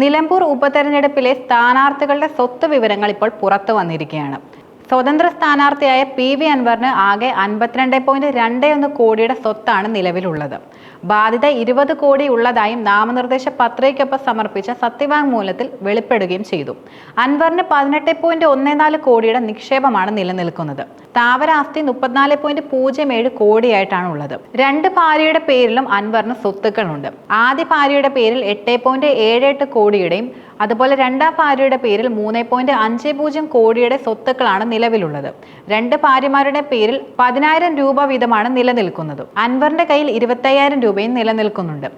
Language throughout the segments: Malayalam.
നിലമ്പൂർ ഉപതെരഞ്ഞെടുപ്പിലെ സ്ഥാനാർത്ഥികളുടെ സ്വത്ത് വിവരങ്ങൾ ഇപ്പോൾ പുറത്തു വന്നിരിക്കുകയാണ്. സ്വതന്ത്ര സ്ഥാനാർത്ഥിയായ പി വി അൻവറിന് ആകെ അൻപത്തിരണ്ട് പോയിന്റ് രണ്ട് ഒന്ന് കോടിയുടെ സ്വത്താണ് നിലവിലുള്ളത്. ബാധ്യത ഇരുപത് കോടി ഉള്ളതായും നാമനിർദ്ദേശ പത്രികയ്ക്കൊപ്പം സമർപ്പിച്ച സത്യവാങ്മൂലത്തിൽ വെളിപ്പെടുകയും ചെയ്തു. അൻവറിന് പതിനെട്ട് പോയിന്റ് ഒന്ന് നാല് കോടിയുടെ നിക്ഷേപമാണ് നിലനിൽക്കുന്നത്. സ്ഥാവര ആസ്തി മുപ്പത്തിനാല് പോയിന്റ് പൂജ്യം ഏഴ് കോടിയായിട്ടാണ് ഉള്ളത് രണ്ട് ഭാര്യയുടെ പേരിലും അൻവറിന് സ്വത്തുക്കളുണ്ട്. ആദ്യ ഭാര്യയുടെ പേരിൽ എട്ട് പോയിന്റ് ഏഴ് എട്ട് കോടിയുടെയും അതുപോലെ രണ്ടാം ഭാര്യയുടെ പേരിൽ മൂന്ന് പോയിന്റ് അഞ്ച് പൂജ്യം കോടിയുടെ സ്വത്തുക്കളാണ് നിലവിലുള്ളത്. രണ്ട് ഭാര്യമാരുടെ പേരിൽ പതിനായിരം രൂപ വീതമാണ് നിലനിൽക്കുന്നത്. അൻവറിന്റെ കയ്യിൽ ഇരുപത്തയ്യായിരം രൂപയും നിലനിൽക്കുന്നുണ്ട്.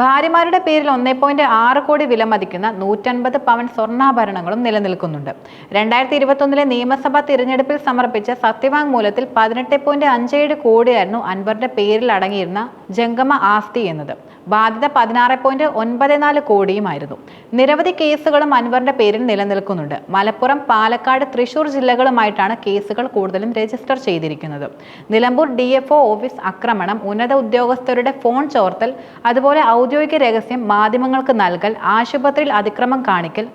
ഭാര്യമാരുടെ പേരിൽ ഒന്നേ പോയിന്റ് ആറ് കോടി വില മതിക്കുന്ന നൂറ്റൻപത് പവൻ സ്വർണാഭരണങ്ങളും നിലനിൽക്കുന്നുണ്ട്. രണ്ടായിരത്തി ഇരുപത്തൊന്നിലെ നിയമസഭാ തിരഞ്ഞെടുപ്പിൽ സമർപ്പിച്ച സത്യവാങ്മൂലത്തിൽ പതിനെട്ട് പോയിന്റ് അഞ്ചേഴ് കോടിയായിരുന്നു അൻവറിന്റെ പേരിൽ അടങ്ങിയിരുന്ന ജംഗമ ആസ്തി എന്നത്. ബാധ്യത പതിനാറ് പോയിന്റ് ഒൻപത് നാല് കോടിയുമായിരുന്നു. നിരവധി കേസുകളും അൻവറിന്റെ പേരിൽ നിലനിൽക്കുന്നുണ്ട്. മലപ്പുറം പാലക്കാട് തൃശൂർ ജില്ലകളുമായിട്ടാണ് കേസുകൾ കൂടുതലും രജിസ്റ്റർ ചെയ്തിരിക്കുന്നത്. നിലമ്പൂർ ഡി ഓഫീസ് ആക്രമണം ഉന്നത ഉദ്യോഗസ്ഥരുടെ ഫോൺ ചോർത്തൽ അതുപോലെ ഔദ്യോഗിക രഹസ്യം മാധ്യമങ്ങൾക്ക് നൽകൽ ആശുപത്രിയിൽ അതിക്രമം കാണിക്കൽ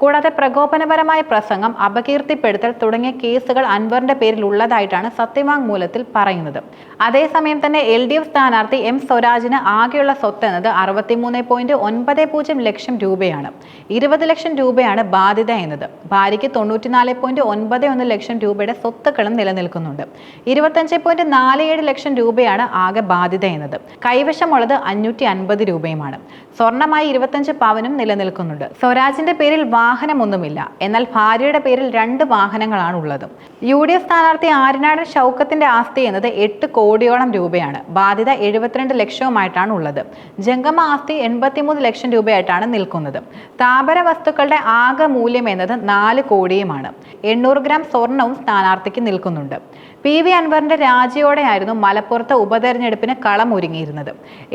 കൂടാതെ പ്രകോപനപരമായ പ്രസംഗം അപകീർത്തിപ്പെടുത്തൽ തുടങ്ങിയ കേസുകൾ അൻവറിന്റെ പേരിൽ ഉള്ളതായിട്ടാണ് സത്യവാങ്മൂലത്തിൽ പറയുന്നത്. അതേസമയം തന്നെ എൽ ഡി എഫ് സ്ഥാനാർത്ഥി എം സ്വരാജിന് ആകെയുള്ള സ്വത്ത് എന്നത് അറുപത്തിമൂന്ന് പോയിന്റ് ഒൻപത് പൂജ്യം ലക്ഷം രൂപയാണ്. ഇരുപത് ലക്ഷം രൂപയാണ് ബാധ്യത എന്നത്. ഭാര്യയ്ക്ക് തൊണ്ണൂറ്റിനാല് പോയിന്റ് ഒൻപത് ഒന്ന് ലക്ഷം രൂപയുടെ സ്വത്തുക്കളും നിലനിൽക്കുന്നുണ്ട്. ഇരുപത്തഞ്ച് പോയിന്റ് നാല് ഏഴ് ലക്ഷം രൂപയാണ് ആകെ ബാധ്യത എന്നത്. കൈവശമുള്ളത് അഞ്ഞൂറ്റി അൻപത് രൂപയുമാണ്. സ്വർണമായി ഇരുപത്തഞ്ച് പവനും നിലനിൽക്കുന്നുണ്ട്. സ്വരാജിന്റെ പേരിൽ വാഹനമൊന്നുമില്ല. എന്നാൽ ഭാര്യയുടെ പേരിൽ രണ്ട് വാഹനങ്ങളാണ് ഉള്ളതും യു ഡി എഫ് സ്ഥാനാർത്ഥി ആര്യനാടൻ ഷൗക്കത്തിന്റെ ആസ്തി എന്നത് എട്ട് കോടിയോളം രൂപയാണ്. ബാധ്യത എഴുപത്തിരണ്ട് ലക്ഷവുമായിട്ടാണ് ഉള്ളത് ജംഗമ ആസ്തി എൺപത്തിമൂന്ന് ലക്ഷം രൂപയായിട്ടാണ് നിൽക്കുന്നത്. താപര വസ്തുക്കളുടെ ആകെ മൂല്യം എന്നത് നാല് കോടിയുമാണ്. എണ്ണൂറ് ഗ്രാം സ്വർണവും സ്ഥാനാർത്ഥിക്ക് നിൽക്കുന്നുണ്ട്. പി വി അൻവറിന്റെ രാജിയോടെയായിരുന്നു മലപ്പുറത്ത് ഉപതെരഞ്ഞെടുപ്പിന് കളം ഒരുങ്ങിയിരുന്നത്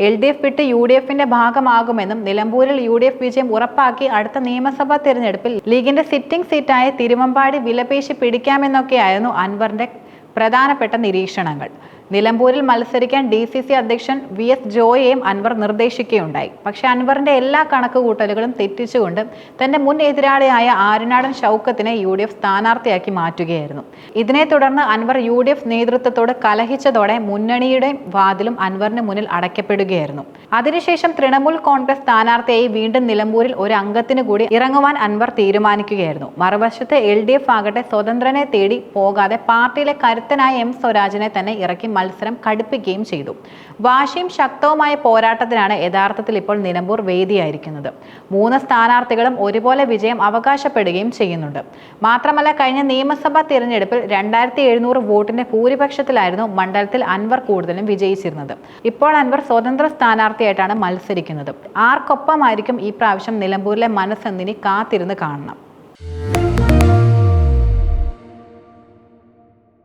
എൽ ഡി എഫ് വിട്ട് യു ഡി എഫിന്റെ ഭാഗമാകുമെന്നും നിലമ്പൂരിൽ യു ഡി എഫ് വിജയം ഉറപ്പാക്കി അടുത്ത നിയമസഭാ തെരഞ്ഞെടുപ്പിൽ ലീഗിന്റെ സിറ്റിംഗ് സീറ്റായ തിരുവമ്പാടി വിലപേശി പിടിക്കാമെന്നൊക്കെയായിരുന്നു അൻവറിന്റെ പ്രധാനപ്പെട്ട നിരീക്ഷണങ്ങൾ. നിലമ്പൂരിൽ മത്സരിക്കാൻ ഡി സി സി അധ്യക്ഷൻ വി എസ് ജോയെയും അൻവർ നിർദ്ദേശിക്കുകയുണ്ടായി. പക്ഷേ അൻവറിന്റെ എല്ലാ കണക്കുകൂട്ടലുകളും തെറ്റിച്ചുകൊണ്ട് തന്റെ മുൻ എതിരാളിയായ ആര്യനാടൻ ഷൗക്കത്തിനെ യു ഡി എഫ് സ്ഥാനാർത്ഥിയാക്കി മാറ്റുകയായിരുന്നു. ഇതിനെ തുടർന്ന് അൻവർ യു ഡി എഫ് നേതൃത്വത്തോട് കലഹിച്ചതോടെ മുന്നണിയുടെ വാതിലും അൻവറിന് മുന്നിൽ അടയ്ക്കപ്പെടുകയായിരുന്നു. അതിനുശേഷം തൃണമൂൽ കോൺഗ്രസ് സ്ഥാനാർത്ഥിയായി വീണ്ടും നിലമ്പൂരിൽ ഒരു അംഗത്തിന് കൂടി ഇറങ്ങുവാൻ അൻവർ തീരുമാനിക്കുകയായിരുന്നു. മറുവശത്ത് എൽ ഡി എഫ് ആകട്ടെ സ്വതന്ത്രനെ തേടി പോകാതെ പാർട്ടിയിലെ കരുത്തനായ എം സ്വരാജിനെ തന്നെ ഇറക്കി മത്സരം കടുപ്പിക്കുകയും ചെയ്തു. വാശിയും ശക്തവുമായ പോരാട്ടത്തിനാണ് യഥാർത്ഥത്തിൽ ഇപ്പോൾ നിലമ്പൂർ വേദിയായിരിക്കുന്നത്. മൂന്ന് സ്ഥാനാർത്ഥികളും ഒരുപോലെ വിജയം അവകാശപ്പെടുകയും ചെയ്യുന്നുണ്ട്. മാത്രമല്ല കഴിഞ്ഞ നിയമസഭാ തിരഞ്ഞെടുപ്പിൽ രണ്ടായിരത്തി എഴുന്നൂറ് വോട്ടിന്റെ ഭൂരിപക്ഷത്തിലായിരുന്നു മണ്ഡലത്തിൽ അൻവർ കൂടുതലും വിജയിച്ചിരുന്നത്. ഇപ്പോൾ അൻവർ സ്വതന്ത്ര സ്ഥാനാർത്ഥിയായിട്ടാണ് മത്സരിക്കുന്നത്. ആർക്കൊപ്പമായിരിക്കും ഈ പ്രാവശ്യം നിലമ്പൂരിലെ മനസ്സെന്നിനി കാത്തിരുന്ന് കാണണം.